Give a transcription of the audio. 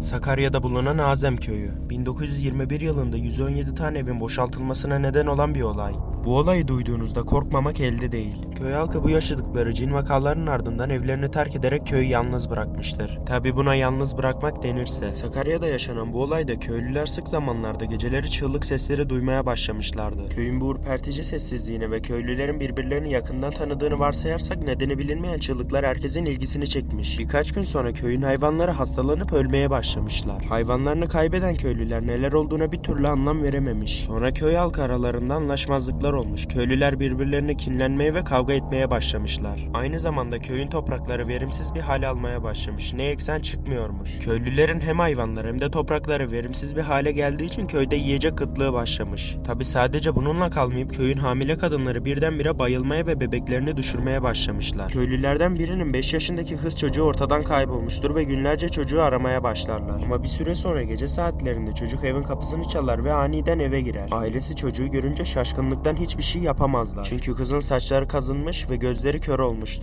Sakarya'da bulunan Azem Köyü. 1921 yılında 117 tane evin boşaltılmasına neden olan bir olay. Bu olayı duyduğunuzda korkmamak elde değil. Köy halkı bu yaşadıkları cin vakalarının ardından evlerini terk ederek köyü yalnız bırakmıştır. Tabi buna yalnız bırakmak denirse. Sakarya'da yaşanan bu olayda köylüler sık zamanlarda geceleri çığlık sesleri duymaya başlamışlardı. Köyün bu ürpertici sessizliğine ve köylülerin birbirlerini yakından tanıdığını varsayarsak nedeni bilinmeyen çığlıklar herkesin ilgisini çekmiş. Birkaç gün sonra köyün hayvanları hastalanıp ölmeye başlamışlar. Hayvanlarını kaybeden köylüler neler olduğuna bir türlü anlam verememiş. Sonra köy halkı aralarında anlaşmazlıklar olmuş. Köylüler birbirlerine kinlenmeye ve kavga etmeye başlamışlar. Aynı zamanda köyün toprakları verimsiz bir hale almaya başlamış. Ne eksen çıkmıyormuş. Köylülerin hem hayvanları hem de toprakları verimsiz bir hale geldiği için köyde yiyecek kıtlığı başlamış. Tabi sadece bununla kalmayıp köyün hamile kadınları birdenbire bayılmaya ve bebeklerini düşürmeye başlamışlar. Köylülerden birinin 5 yaşındaki kız çocuğu ortadan kaybolmuştur ve günlerce çocuğu aramaya başlarlar. Ama bir süre sonra gece saatlerinde çocuk evin kapısını çalar ve aniden eve girer. Ailesi çocuğu görünce şaşkınlıktan hiçbir şey yapamazlar. Çünkü kızın saçları kazınmış ve gözleri kör olmuştu.